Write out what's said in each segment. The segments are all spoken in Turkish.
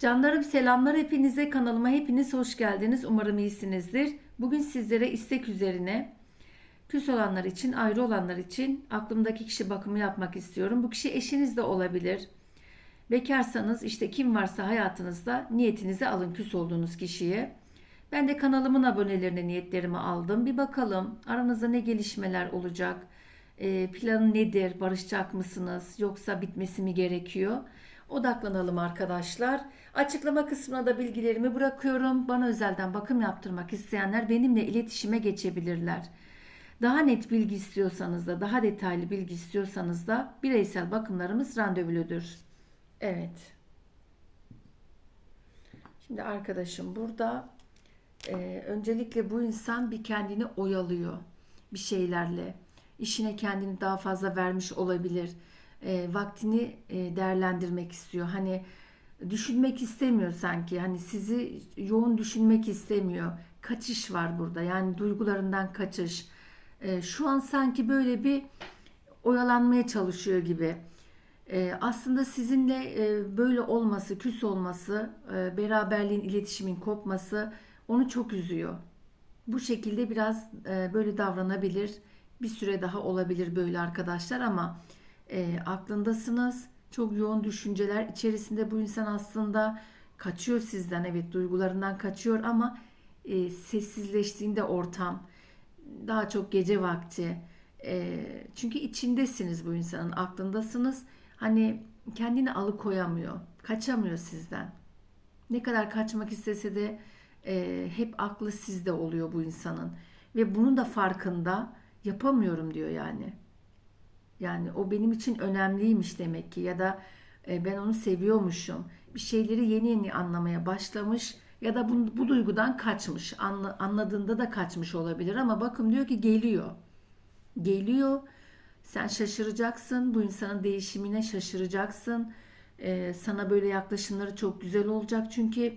Canlarım selamlar hepinize kanalıma hepiniz hoş geldiniz. Umarım iyisinizdir. Bugün sizlere istek üzerine küs olanlar için, ayrı olanlar için aklımdaki kişi bakımı yapmak istiyorum. Bu kişi eşiniz de olabilir. Bekarsanız işte kim varsa hayatınızda niyetinizi alın küs olduğunuz kişiye. Ben de kanalımın abonelerine niyetlerimi aldım. Bir bakalım aranızda ne gelişmeler olacak? E, planı nedir? Barışacak mısınız? Yoksa bitmesi mi gerekiyor? Odaklanalım arkadaşlar. Açıklama kısmına da bilgilerimi bırakıyorum. Bana özelden bakım yaptırmak isteyenler benimle iletişime geçebilirler. Daha net bilgi istiyorsanız da, daha detaylı bilgi istiyorsanız da bireysel bakımlarımız randevuludur. Evet. Şimdi arkadaşım burada e, öncelikle bu insan bir kendini oyalıyor bir şeylerle. İşine kendini daha fazla vermiş olabilir. E, vaktini e, değerlendirmek istiyor. Hani düşünmek istemiyor sanki. Hani sizi yoğun düşünmek istemiyor. Kaçış var burada. Yani duygularından kaçış. E, şu an sanki böyle bir oyalanmaya çalışıyor gibi. E, aslında sizinle e, böyle olması, küs olması, e, beraberliğin, iletişimin kopması onu çok üzüyor. Bu şekilde biraz e, böyle davranabilir. Bir süre daha olabilir böyle arkadaşlar ama e, aklındasınız. Çok yoğun düşünceler içerisinde bu insan aslında kaçıyor sizden. Evet duygularından kaçıyor ama e, sessizleştiğinde ortam daha çok gece vakti. E, çünkü içindesiniz bu insanın aklındasınız. Hani kendini alıkoyamıyor. Kaçamıyor sizden. Ne kadar kaçmak istese de e, hep aklı sizde oluyor bu insanın. Ve bunun da farkında yapamıyorum diyor yani. Yani o benim için önemliymiş demek ki ya da e, ben onu seviyormuşum. Bir şeyleri yeni yeni anlamaya başlamış ya da bu, bu duygudan kaçmış. Anla, anladığında da kaçmış olabilir ama bakın diyor ki geliyor. Geliyor. Sen şaşıracaksın. Bu insanın değişimine şaşıracaksın. Ee, sana böyle yaklaşımları çok güzel olacak. Çünkü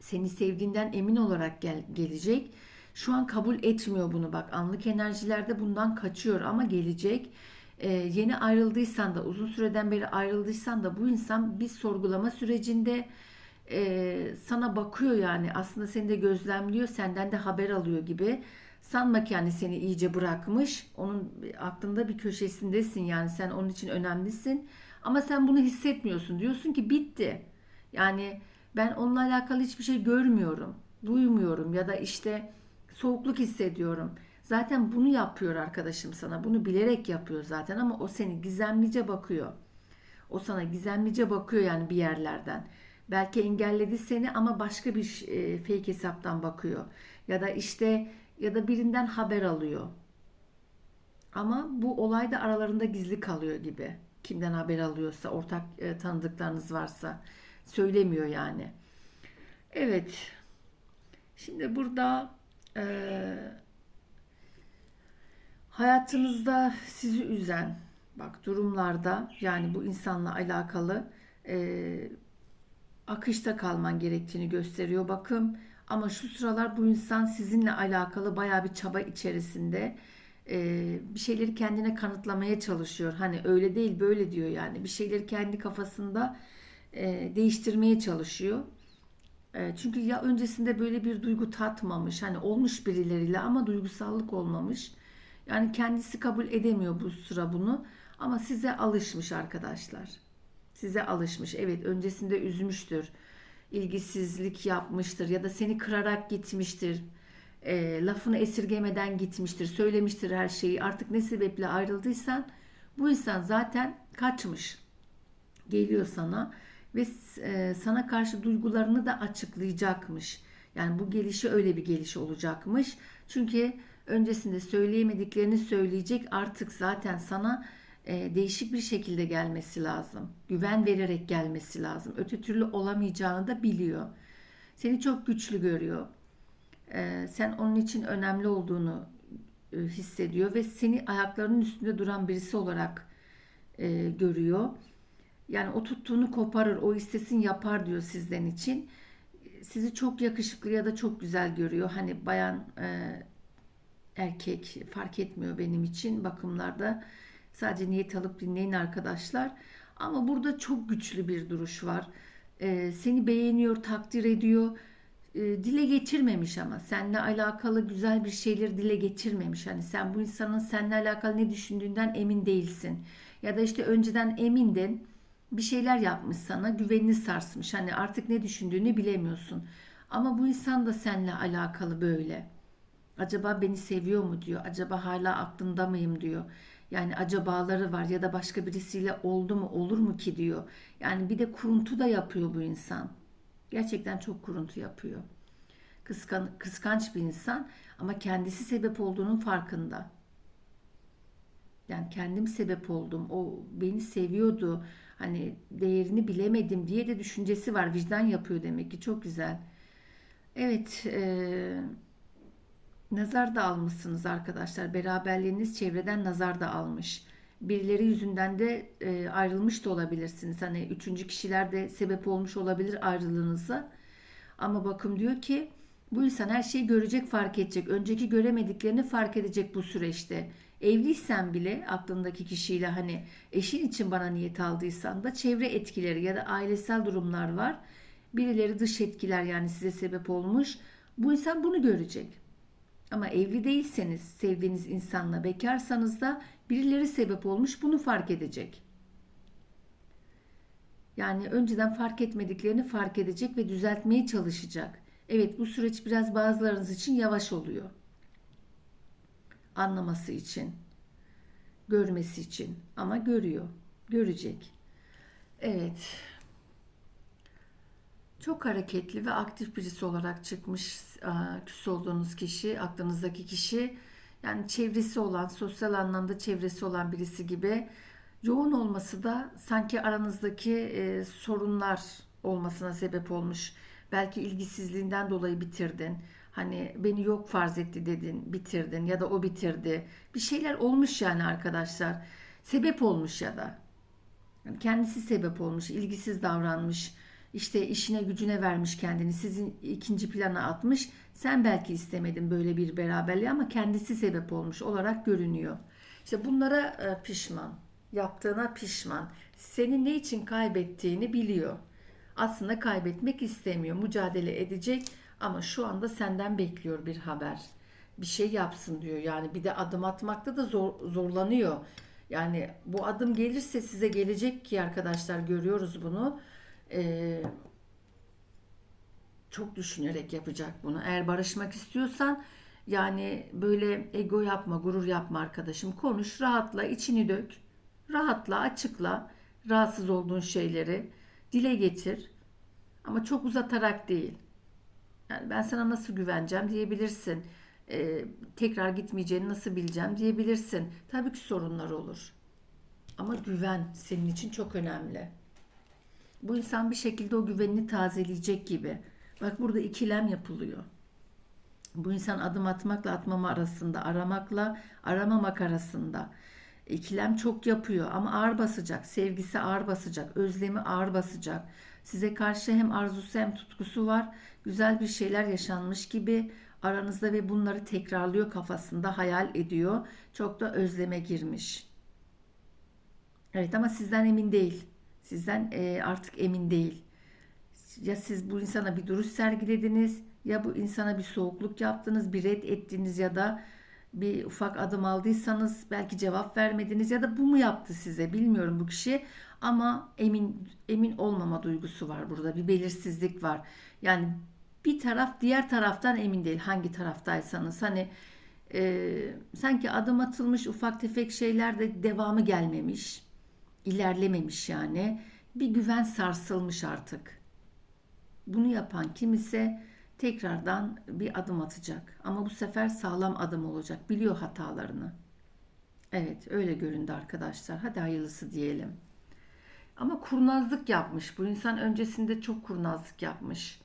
seni sevdiğinden emin olarak gel, gelecek. Şu an kabul etmiyor bunu bak. Anlık enerjilerde bundan kaçıyor ama gelecek. Ee, yeni ayrıldıysan da uzun süreden beri ayrıldıysan da bu insan bir sorgulama sürecinde e, sana bakıyor yani. Aslında seni de gözlemliyor senden de haber alıyor gibi. Sanma ki yani seni iyice bırakmış. Onun aklında bir köşesindesin yani. Sen onun için önemlisin. Ama sen bunu hissetmiyorsun. Diyorsun ki bitti. Yani ben onunla alakalı hiçbir şey görmüyorum duymuyorum ya da işte soğukluk hissediyorum zaten bunu yapıyor arkadaşım sana bunu bilerek yapıyor zaten ama o seni gizemlice bakıyor o sana gizemlice bakıyor yani bir yerlerden Belki engelledi seni ama başka bir e, fake hesaptan bakıyor. Ya da işte ya da birinden haber alıyor. Ama bu olay da aralarında gizli kalıyor gibi. Kimden haber alıyorsa, ortak e, tanıdıklarınız varsa söylemiyor yani. Evet. Şimdi burada e, hayatınızda sizi üzen bak durumlarda yani bu insanla alakalı e, akışta kalman gerektiğini gösteriyor bakım. Ama şu sıralar bu insan sizinle alakalı baya bir çaba içerisinde e, bir şeyleri kendine kanıtlamaya çalışıyor. Hani öyle değil böyle diyor yani bir şeyleri kendi kafasında e, değiştirmeye çalışıyor. Çünkü ya öncesinde böyle bir duygu tatmamış hani olmuş birileriyle ama duygusallık olmamış. Yani kendisi kabul edemiyor bu sıra bunu ama size alışmış arkadaşlar size alışmış. Evet öncesinde üzmüştür. ilgisizlik yapmıştır ya da seni kırarak gitmiştir. E, lafını esirgemeden gitmiştir. Söylemiştir her şeyi. Artık ne sebeple ayrıldıysan bu insan zaten kaçmış. Geliyor sana ve e, sana karşı duygularını da açıklayacakmış. Yani bu gelişi öyle bir geliş olacakmış. Çünkü öncesinde söyleyemediklerini söyleyecek artık zaten sana e, değişik bir şekilde gelmesi lazım. Güven vererek gelmesi lazım. Öte türlü olamayacağını da biliyor. Seni çok güçlü görüyor. E, sen onun için önemli olduğunu e, hissediyor ve seni ayaklarının üstünde duran birisi olarak e, görüyor. Yani o tuttuğunu koparır, o istesin yapar diyor sizden için. Sizi çok yakışıklı ya da çok güzel görüyor. Hani bayan e, erkek fark etmiyor benim için bakımlarda Sadece niyet alıp dinleyin arkadaşlar. Ama burada çok güçlü bir duruş var. e, seni beğeniyor, takdir ediyor. E, dile getirmemiş ama seninle alakalı güzel bir şeyleri dile getirmemiş. Hani sen bu insanın seninle alakalı ne düşündüğünden emin değilsin. Ya da işte önceden emindin bir şeyler yapmış sana güvenini sarsmış. Hani artık ne düşündüğünü bilemiyorsun. Ama bu insan da seninle alakalı böyle. Acaba beni seviyor mu diyor. Acaba hala aklında mıyım diyor. Yani acabaları var ya da başka birisiyle oldu mu olur mu ki diyor. Yani bir de kuruntu da yapıyor bu insan. Gerçekten çok kuruntu yapıyor. Kıskan, kıskanç bir insan ama kendisi sebep olduğunun farkında. Yani kendim sebep oldum. O beni seviyordu. Hani değerini bilemedim diye de düşüncesi var. Vicdan yapıyor demek ki. Çok güzel. Evet. E, nazar da almışsınız arkadaşlar. Beraberliğiniz çevreden nazar da almış. Birileri yüzünden de e, ayrılmış da olabilirsiniz. Hani üçüncü kişiler de sebep olmuş olabilir ayrılığınıza. Ama bakım diyor ki bu insan her şeyi görecek, fark edecek. Önceki göremediklerini fark edecek bu süreçte. Evliysen bile aklındaki kişiyle hani eşin için bana niyet aldıysan da çevre etkileri ya da ailesel durumlar var. Birileri dış etkiler yani size sebep olmuş. Bu insan bunu görecek. Ama evli değilseniz, sevdiğiniz insanla bekarsanız da birileri sebep olmuş bunu fark edecek. Yani önceden fark etmediklerini fark edecek ve düzeltmeye çalışacak. Evet bu süreç biraz bazılarınız için yavaş oluyor. Anlaması için, görmesi için ama görüyor, görecek. Evet. Çok hareketli ve aktif birisi olarak çıkmış küs olduğunuz kişi, aklınızdaki kişi. Yani çevresi olan, sosyal anlamda çevresi olan birisi gibi. Yoğun olması da sanki aranızdaki e, sorunlar olmasına sebep olmuş. Belki ilgisizliğinden dolayı bitirdin. Hani beni yok farz etti dedin, bitirdin ya da o bitirdi. Bir şeyler olmuş yani arkadaşlar. Sebep olmuş ya da. Yani kendisi sebep olmuş, ilgisiz davranmış. İşte işine gücüne vermiş kendini, sizin ikinci plana atmış. Sen belki istemedin böyle bir beraberliği ama kendisi sebep olmuş olarak görünüyor. İşte bunlara e, pişman, yaptığına pişman. Seni ne için kaybettiğini biliyor aslında kaybetmek istemiyor. Mücadele edecek ama şu anda senden bekliyor bir haber. Bir şey yapsın diyor. Yani bir de adım atmakta da zor, zorlanıyor. Yani bu adım gelirse size gelecek ki arkadaşlar görüyoruz bunu. Ee, çok düşünerek yapacak bunu. Eğer barışmak istiyorsan yani böyle ego yapma, gurur yapma arkadaşım. Konuş, rahatla, içini dök. Rahatla, açıkla rahatsız olduğun şeyleri dile getir. Ama çok uzatarak değil. Yani ben sana nasıl güveneceğim diyebilirsin. Ee, tekrar gitmeyeceğini nasıl bileceğim diyebilirsin. Tabii ki sorunlar olur. Ama güven senin için çok önemli. Bu insan bir şekilde o güvenini tazeleyecek gibi. Bak burada ikilem yapılıyor. Bu insan adım atmakla atmama arasında, aramakla aramamak arasında. İkilem çok yapıyor ama ağır basacak. Sevgisi ağır basacak. Özlemi ağır basacak. Size karşı hem arzusu hem tutkusu var. Güzel bir şeyler yaşanmış gibi aranızda ve bunları tekrarlıyor kafasında hayal ediyor. Çok da özleme girmiş. Evet ama sizden emin değil. Sizden e, artık emin değil. Ya siz bu insana bir duruş sergilediniz ya bu insana bir soğukluk yaptınız, bir red ettiniz ya da bir ufak adım aldıysanız belki cevap vermediniz ya da bu mu yaptı size bilmiyorum bu kişi. Ama emin emin olmama duygusu var burada bir belirsizlik var. Yani bir taraf diğer taraftan emin değil hangi taraftaysanız. Hani e, sanki adım atılmış ufak tefek şeyler de devamı gelmemiş ilerlememiş yani bir güven sarsılmış artık bunu yapan kim ise tekrardan bir adım atacak. Ama bu sefer sağlam adım olacak. Biliyor hatalarını. Evet öyle göründü arkadaşlar. Hadi hayırlısı diyelim. Ama kurnazlık yapmış. Bu insan öncesinde çok kurnazlık yapmış.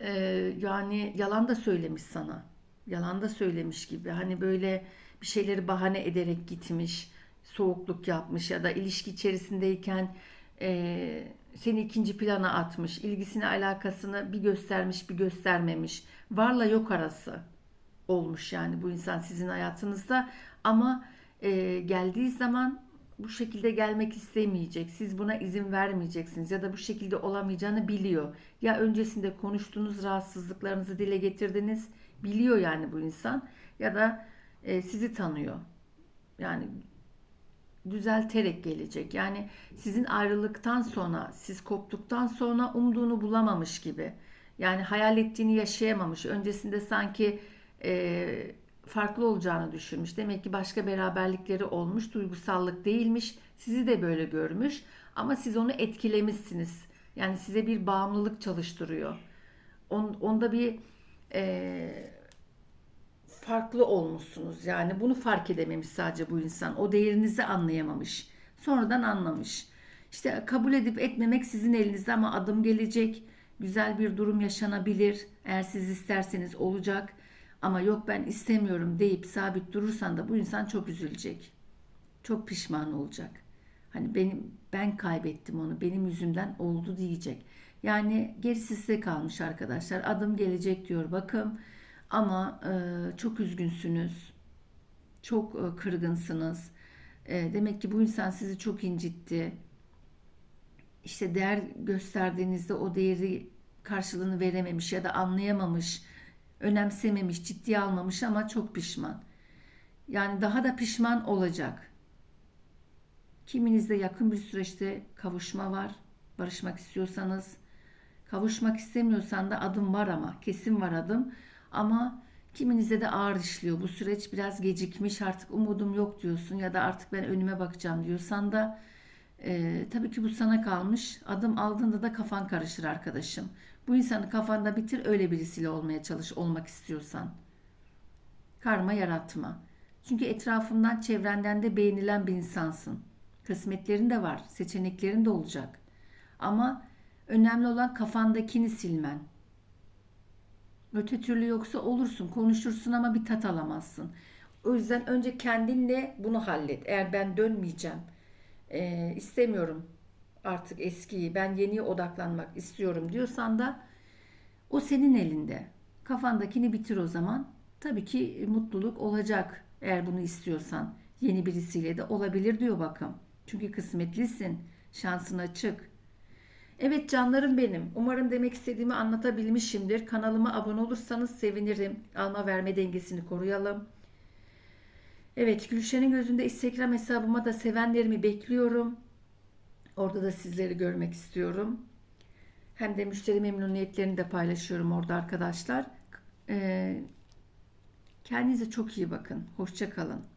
Ee, yani yalan da söylemiş sana. Yalan da söylemiş gibi. Hani böyle bir şeyleri bahane ederek gitmiş. Soğukluk yapmış ya da ilişki içerisindeyken e, seni ikinci plana atmış, ilgisini alakasını bir göstermiş bir göstermemiş. Varla yok arası olmuş yani bu insan sizin hayatınızda ama e, geldiği zaman bu şekilde gelmek istemeyecek. Siz buna izin vermeyeceksiniz ya da bu şekilde olamayacağını biliyor. Ya öncesinde konuştuğunuz rahatsızlıklarınızı dile getirdiniz. Biliyor yani bu insan ya da e, sizi tanıyor. Yani düzelterek gelecek. Yani sizin ayrılıktan sonra, siz koptuktan sonra umduğunu bulamamış gibi. Yani hayal ettiğini yaşayamamış. Öncesinde sanki e, farklı olacağını düşünmüş. Demek ki başka beraberlikleri olmuş. Duygusallık değilmiş. Sizi de böyle görmüş. Ama siz onu etkilemişsiniz. Yani size bir bağımlılık çalıştırıyor. On, onda bir e, farklı olmuşsunuz. Yani bunu fark edememiş sadece bu insan. O değerinizi anlayamamış. Sonradan anlamış. İşte kabul edip etmemek sizin elinizde ama adım gelecek. Güzel bir durum yaşanabilir. Eğer siz isterseniz olacak. Ama yok ben istemiyorum deyip sabit durursan da bu insan çok üzülecek. Çok pişman olacak. Hani benim ben kaybettim onu. Benim yüzümden oldu diyecek. Yani gerisi size kalmış arkadaşlar. Adım gelecek diyor. Bakın ama e, çok üzgünsünüz. Çok e, kırgınsınız. E, demek ki bu insan sizi çok incitti. İşte değer gösterdiğinizde o değeri karşılığını verememiş ya da anlayamamış, önemsememiş, ciddiye almamış ama çok pişman. Yani daha da pişman olacak. Kiminizde yakın bir süreçte kavuşma var. Barışmak istiyorsanız, kavuşmak istemiyorsan da adım var ama kesin var adım. Ama kiminizde de ağır işliyor. Bu süreç biraz gecikmiş artık umudum yok diyorsun ya da artık ben önüme bakacağım diyorsan da e, tabii ki bu sana kalmış. Adım aldığında da kafan karışır arkadaşım. Bu insanı kafanda bitir öyle birisiyle olmaya çalış olmak istiyorsan. Karma yaratma. Çünkü etrafından çevrenden de beğenilen bir insansın. Kısmetlerin de var, seçeneklerin de olacak. Ama önemli olan kafandakini silmen. Öte türlü yoksa olursun, konuşursun ama bir tat alamazsın. O yüzden önce kendinle bunu hallet. Eğer ben dönmeyeceğim, e, istemiyorum artık eskiyi, ben yeniye odaklanmak istiyorum diyorsan da o senin elinde. Kafandakini bitir o zaman. Tabii ki mutluluk olacak eğer bunu istiyorsan. Yeni birisiyle de olabilir diyor bakın. Çünkü kısmetlisin, şansın açık. Evet canlarım benim. Umarım demek istediğimi anlatabilmişimdir. Kanalıma abone olursanız sevinirim. Alma verme dengesini koruyalım. Evet Gülşen'in gözünde Instagram hesabıma da sevenlerimi bekliyorum. Orada da sizleri görmek istiyorum. Hem de müşteri memnuniyetlerini de paylaşıyorum orada arkadaşlar. Ee, kendinize çok iyi bakın. Hoşça kalın.